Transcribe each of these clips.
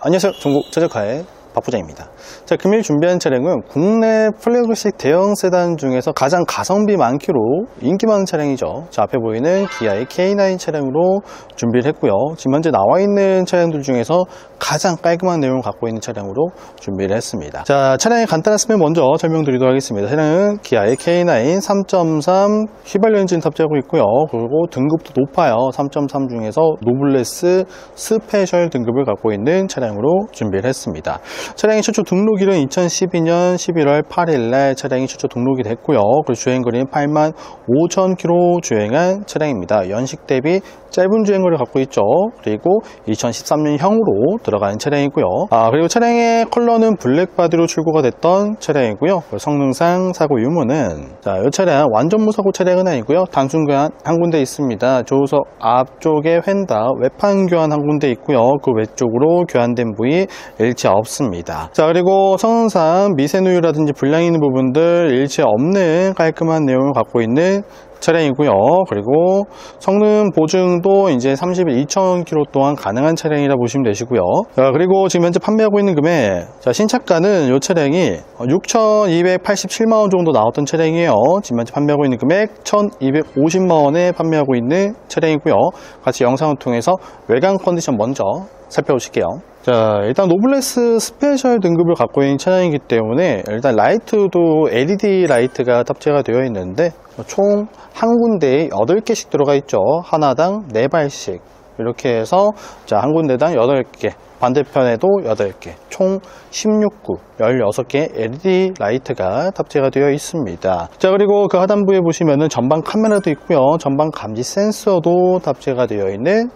안녕하세요. 전국 최적화의 박부장입니다. 자, 금일 준비한 차량은 국내 플래그십 대형 세단 중에서 가장 가성비 많기로 인기 많은 차량이죠. 자, 앞에 보이는 기아의 K9 차량으로 준비를 했고요. 지금 현재 나와 있는 차량들 중에서 가장 깔끔한 내용을 갖고 있는 차량으로 준비를 했습니다. 자, 차량의 간단한 스펙 먼저 설명드리도록 하겠습니다. 차량은 기아의 K9 3.3 휘발유 엔진 탑재하고 있고요. 그리고 등급도 높아요. 3.3 중에서 노블레스 스페셜 등급을 갖고 있는 차량으로 준비를 했습니다. 차량의 최초 등록일은 2012년 11월 8일 날 차량이 최초 등록이 됐고요. 그리고 주행거리는 8만 5천 킬로 주행한 차량입니다. 연식 대비 짧은 주행거리를 갖고 있죠. 그리고 2013년형으로 들어가는 차량이고요. 아 그리고 차량의 컬러는 블랙 바디로 출고가 됐던 차량이고요. 성능상 사고 유무는 자, 이 차량 완전 무사고 차량은 아니고요. 단순 교환 한 군데 있습니다. 조수석 앞쪽에 휀다 외판 교환 한 군데 있고요. 그 외쪽으로 교환된 부위 일체 없습니다. 자 그리고 성능상 미세누유라든지 불량 있는 부분들 일체 없는 깔끔한 내용을 갖고 있는 차량이고요. 그리고 성능 보증도 이제 30일 2,000km 동안 가능한 차량이라 보시면 되시고요. 자, 그리고 지금 현재 판매하고 있는 금액, 자, 신차가는 이 차량이 6,287만 원 정도 나왔던 차량이에요. 지금 현재 판매하고 있는 금액 1,250만 원에 판매하고 있는 차량이고요. 같이 영상을 통해서 외관 컨디션 먼저 살펴보실게요. 자, 일단 노블레스 스페셜 등급을 갖고 있는 차량이기 때문에 일단 라이트도 LED 라이트가 탑재가 되어 있는데 총 한 군데에 8개씩 들어가 있죠. 하나당 4발씩. 이렇게 해서 자, 한 군데당 8개. 반대편에도 8개. 총 16구, 16개 LED 라이트가 탑재가 되어 있습니다. 자, 그리고 그 하단부에 보시면은 전방 카메라도 있고요. 전방 감지 센서도 탑재가 되어 있는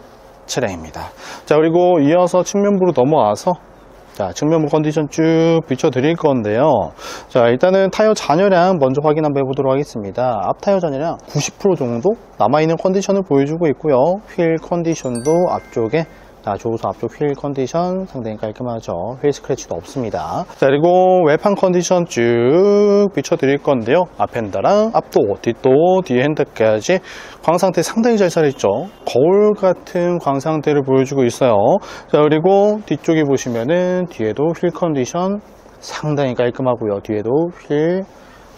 차량입니다. 자, 그리고 이어서 측면부로 넘어와서 자, 측면부 컨디션 쭉 비춰 드릴 건데요. 자, 일단은 타이어 잔여량 먼저 확인 한번 해보도록 하겠습니다. 앞 타이어 잔여량 90% 정도 남아있는 컨디션을 보여주고 있고요. 휠 컨디션도 앞쪽에 자, 조수 앞쪽 휠 컨디션 상당히 깔끔하죠. 휠 스크래치도 없습니다. 자, 그리고 외판 컨디션 쭉 비춰드릴 건데요. 앞핸드랑 앞도, 뒷도, 뒤 핸드까지 광상태 상당히 잘 살아있죠. 거울 같은 광상태를 보여주고 있어요. 자, 그리고 뒤쪽에 보시면은 뒤에도 휠 컨디션 상당히 깔끔하고요. 뒤에도 휠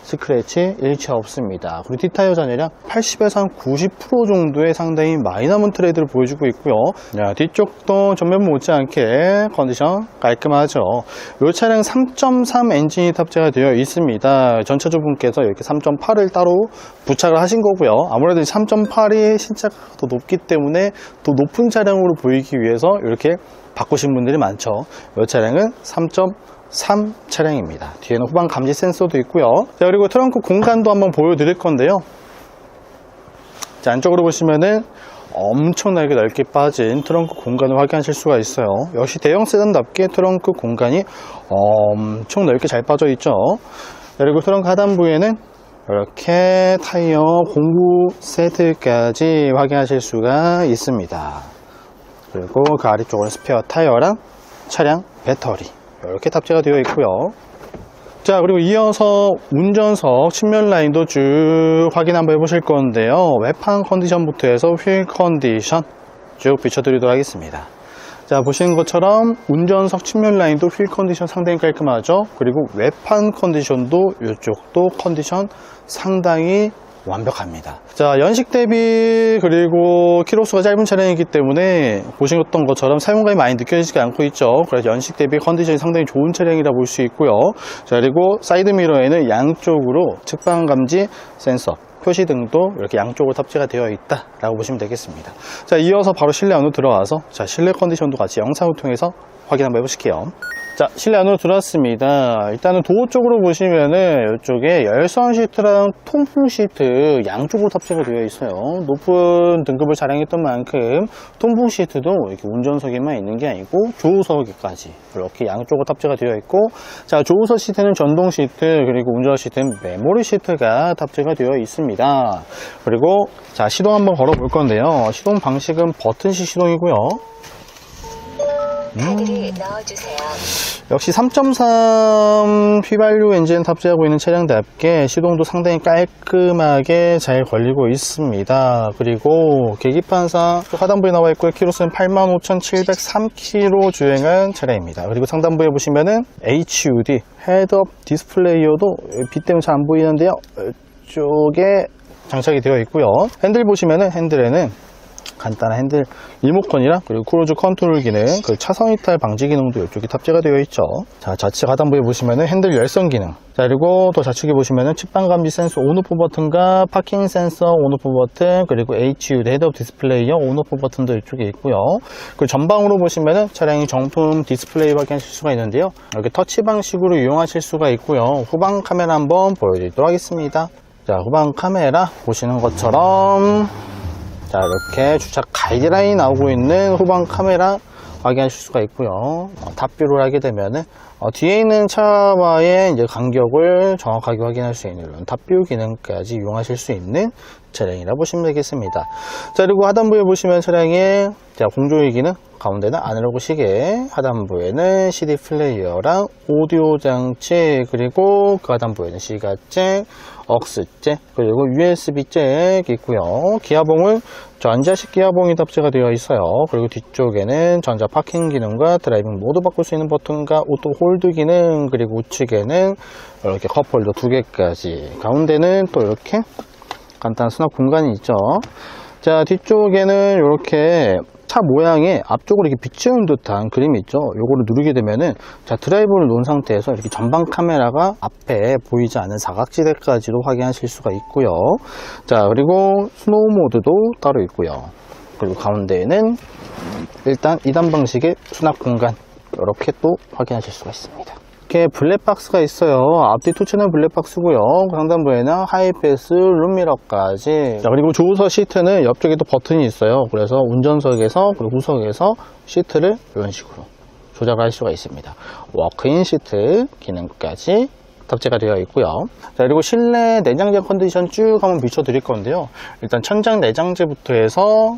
스크래치 일체 없습니다. 그리고 뒷타이어 잔여량 80에서 한 90% 정도의 상당히 남은 트레이드를 보여주고 있고요. 자, 뒤쪽도 전면 못지않게 컨디션 깔끔하죠. 이 차량 3.3 엔진이 탑재가 되어 있습니다. 전차주분께서 이렇게 3.8을 따로 부착을 하신 거고요. 아무래도 3.8이 신차가 더 높기 때문에 더 높은 차량으로 보이기 위해서 이렇게 바꾸신 분들이 많죠. 이 차량은 3.3 3 차량입니다. 뒤에는 후방 감지 센서도 있고요. 자, 그리고 트렁크 공간도 한번 보여드릴 건데요. 자, 안쪽으로 보시면은 엄청나게 넓게 빠진 트렁크 공간을 확인하실 수가 있어요. 역시 대형 세단답게 트렁크 공간이 엄청 넓게 잘 빠져 있죠. 그리고 트렁크 하단부에는 이렇게 타이어 공구 세트까지 확인하실 수가 있습니다. 그리고 그 아래쪽은 스페어 타이어랑 차량 배터리 이렇게 탑재가 되어 있고요. 자 그리고 이어서 운전석 측면 라인도 쭉 확인 한번 해보실 건데요. 외판 컨디션부터 해서 휠 컨디션 쭉 비춰드리도록 하겠습니다. 자 보시는 것처럼 운전석 측면 라인도 휠 컨디션 상당히 깔끔하죠. 그리고 외판 컨디션도 이쪽도 컨디션 상당히 완벽합니다. 자, 연식 대비 그리고 키로수가 짧은 차량이기 때문에 보셨던 것처럼 사용감이 많이 느껴지지 않고 있죠. 그래서 연식 대비 컨디션이 상당히 좋은 차량이라 볼 수 있고요. 자, 그리고 사이드 미러에는 양쪽으로 측방 감지 센서 표시 등도 이렇게 양쪽으로 탑재가 되어 있다 라고 보시면 되겠습니다. 자, 이어서 바로 실내 안으로 들어와서 자, 실내 컨디션도 같이 영상을 통해서 확인 한번 해보실게요. 자, 실내 안으로 들어왔습니다. 일단은 도어 쪽으로 보시면은 이쪽에 열선 시트랑 통풍 시트 양쪽으로 탑재가 되어 있어요. 높은 등급을 자랑했던 만큼 통풍 시트도 이렇게 운전석에만 있는 게 아니고 조우석에까지 이렇게 양쪽으로 탑재가 되어 있고 자, 조우석 시트는 전동 시트 그리고 운전석 시트는 메모리 시트가 탑재가 되어 있습니다. 그리고 자, 시동 한번 걸어 볼 건데요. 시동 방식은 버튼식 시동이고요. 카드를 넣어주세요. 역시 3.3 휘발유 엔진 탑재하고 있는 차량답게 시동도 상당히 깔끔하게 잘 걸리고 있습니다. 그리고 계기판상 하단부에 나와 있고요. 키로수는 85,703km 주행한 차량입니다. 그리고 상단부에 보시면은 HUD 헤드업 디스플레이어도 빛 때문에 잘 안 보이는데요. 이쪽에 장착이 되어 있고요. 핸들 보시면은 핸들에는 간단한 핸들 리모컨이랑 그리고 크루즈 컨트롤 기능, 그 차선 이탈 방지 기능도 이쪽에 탑재가 되어 있죠. 자, 좌측 하단부에 보시면은 핸들 열선 기능. 자, 그리고 또 좌측에 보시면은 측방 감지 센서 온오프 버튼과 파킹 센서 온오프 버튼, 그리고 HUD 헤드업 디스플레이어 온오프 버튼도 이쪽에 있고요. 그리고 전방으로 보시면은 차량이 정품 디스플레이 확인하실 수가 있는데요. 이렇게 터치 방식으로 이용하실 수가 있고요. 후방 카메라 한번 보여드리도록 하겠습니다. 자, 후방 카메라 보시는 것처럼 자 이렇게 주차 가이드라인이 나오고 있는 후방 카메라 확인하실 수가 있고요. 어, 탑뷰를 하게 되면은 어, 뒤에 있는 차와의 이제 간격을 정확하게 확인할 수 있는 이런 탑뷰 기능까지 이용하실 수 있는 차량이라 보시면 되겠습니다. 자 그리고 하단부에 보시면 차량의 자, 공조기 기능 가운데는 아날로그 시계 하단부에는 CD 플레이어랑 오디오 장치 그리고 그 하단부에는 시가잭 억스잭 그리고 USB 잭 있고요. 기아봉을 전자식 기아봉이 탑재가 되어 있어요. 그리고 뒤쪽에는 전자 파킹 기능과 드라이빙 모드 바꿀 수 있는 버튼과 오토 홀드 기능 그리고 우측에는 이렇게 컵홀더 두 개까지. 가운데는 또 이렇게 간단한 수납 공간이 있죠. 자 뒤쪽에는 이렇게 차 모양의 앞쪽으로 이렇게 비치는 듯한 그림이 있죠. 요거를 누르게 되면은 자 드라이브를 놓은 상태에서 이렇게 전방 카메라가 앞에 보이지 않는 사각지대까지도 확인하실 수가 있고요. 자 그리고 스노우 모드도 따로 있고요. 그리고 가운데에는 일단 2단 방식의 수납 공간 이렇게 또 확인하실 수가 있습니다. 이렇게 블랙박스가 있어요. 앞뒤 투치는 블랙박스고요. 상단부에는 하이패스 룸미러까지. 자, 그리고 조수석 시트는 옆쪽에 또 버튼이 있어요. 그래서 운전석에서 그리고 후석에서 시트를 이런 식으로 조작할 수가 있습니다. 워크인 시트 기능까지 탑재가 되어 있고요. 자, 그리고 실내 내장재 컨디션 쭉 한번 비춰 드릴 건데요. 일단 천장 내장재부터 해서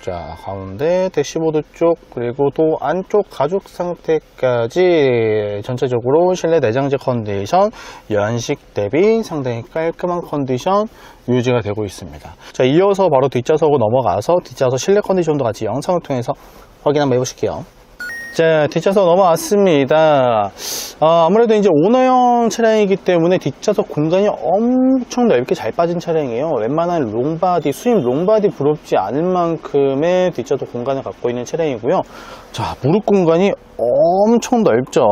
자, 가운데 대시보드 쪽 그리고 또 안쪽 가죽 상태까지 전체적으로 실내 내장재 컨디션 연식 대비 상당히 깔끔한 컨디션 유지가 되고 있습니다. 자, 이어서 바로 뒷좌석으로 넘어가서 뒷좌석 실내 컨디션도 같이 영상을 통해서 확인 한번 해보실게요. 자, 뒷좌석 넘어왔습니다. 아, 아무래도 이제 오너형 차량이기 때문에 뒷좌석 공간이 엄청 넓게 잘 빠진 차량이에요. 웬만한 롱바디, 수입 롱바디 부럽지 않을 만큼의 뒷좌석 공간을 갖고 있는 차량이고요. 자, 무릎 공간이 엄청 넓죠.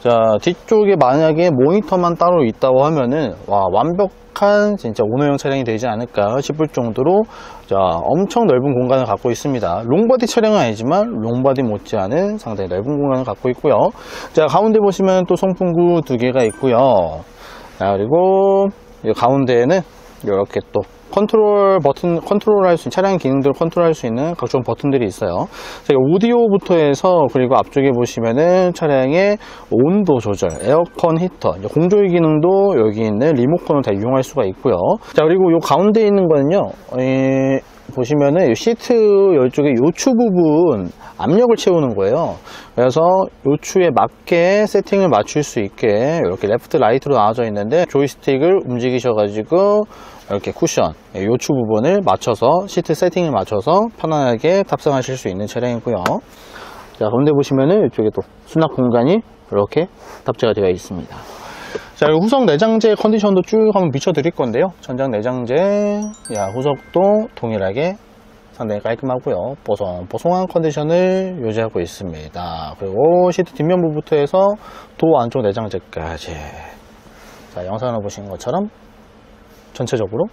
자, 뒤쪽에 만약에 모니터만 따로 있다고 하면은, 와, 완벽한 진짜 오너형 차량이 되지 않을까 싶을 정도로, 자, 엄청 넓은 공간을 갖고 있습니다. 롱바디 차량은 아니지만, 롱바디 못지않은 상당히 넓은 공간을 갖고 있고요. 자, 가운데 보시면 또 송풍구 두 개가 있고요. 자, 그리고 이 가운데에는 이렇게 또 컨트롤 버튼 컨트롤 할 수 있는 차량 기능들을 컨트롤 할 수 있는 각종 버튼들이 있어요. 자, 오디오부터 해서 그리고 앞쪽에 보시면은 차량의 온도 조절, 에어컨 히터, 공조기 기능도 여기 있는 리모컨을 다 이용할 수가 있고요. 자, 그리고 요 가운데 있는 거는요. 에, 보시면은 이 시트 이쪽에 요추 부분 압력을 채우는 거예요. 그래서 요추에 맞게 세팅을 맞출 수 있게 이렇게 레프트 라이트로 나와져 있는데 조이스틱을 움직이셔 가지고 이렇게 쿠션 예, 요추 부분을 맞춰서 시트 세팅을 맞춰서 편안하게 탑승하실 수 있는 차량이고요. 자 가운데 보시면은 이쪽에 또 수납 공간이 이렇게 탑재가 되어 있습니다. 자, 후석 내장재 컨디션도 쭉 한번 비춰 드릴 건데요. 전장 내장재, 야, 후석도 동일하게 상당히 깔끔하고요. 뽀송뽀송한 컨디션을 유지하고 있습니다. 그리고 시트 뒷면부부터 해서 도 안쪽 내장재까지. 자, 영상을 보신 것처럼 전체적으로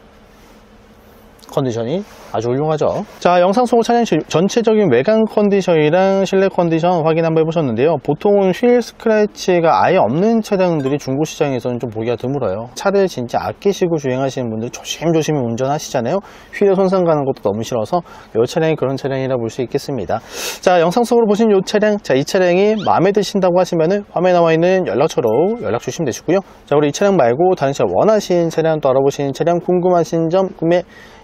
컨디션이 아주 훌륭하죠. 자, 영상 속 차량 시- 전체적인 외관 컨디션이랑 실내 컨디션 확인 한번 해보셨는데요. 보통은 휠 스크래치가 아예 없는 차량들이 중고 시장에서는 좀 보기가 드물어요. 차를 진짜 아끼시고 주행하시는 분들 조심조심 운전하시잖아요. 휠에 손상 가는 것도 너무 싫어서 이 차량이 그런 차량이라 볼 수 있겠습니다. 자, 영상 속으로 보신 이 차량, 자, 이 차량이 마음에 드신다고 하시면은 화면에 나와 있는 연락처로 연락 주시면 되시고요. 자, 우리 이 차량 말고 다른 차량 원하신 차량 또 알아보신 차량 궁금하신 점 구매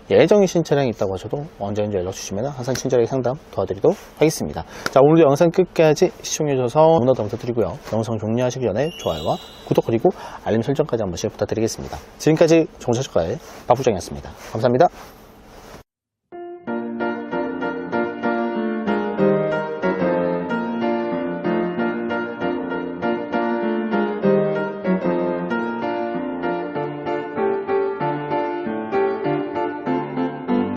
예정이신 차량이 있다고 하셔도 언제든지 연락 주시면 항상 친절하게 상담 도와드리도록 하겠습니다. 자, 오늘도 영상 끝까지 시청해주셔서 너무나 감사드리고요. 영상 종료하시기 전에 좋아요와 구독 그리고 알림 설정까지 한 번씩 부탁드리겠습니다. 지금까지 정차주가의 박부장이었습니다. 감사합니다.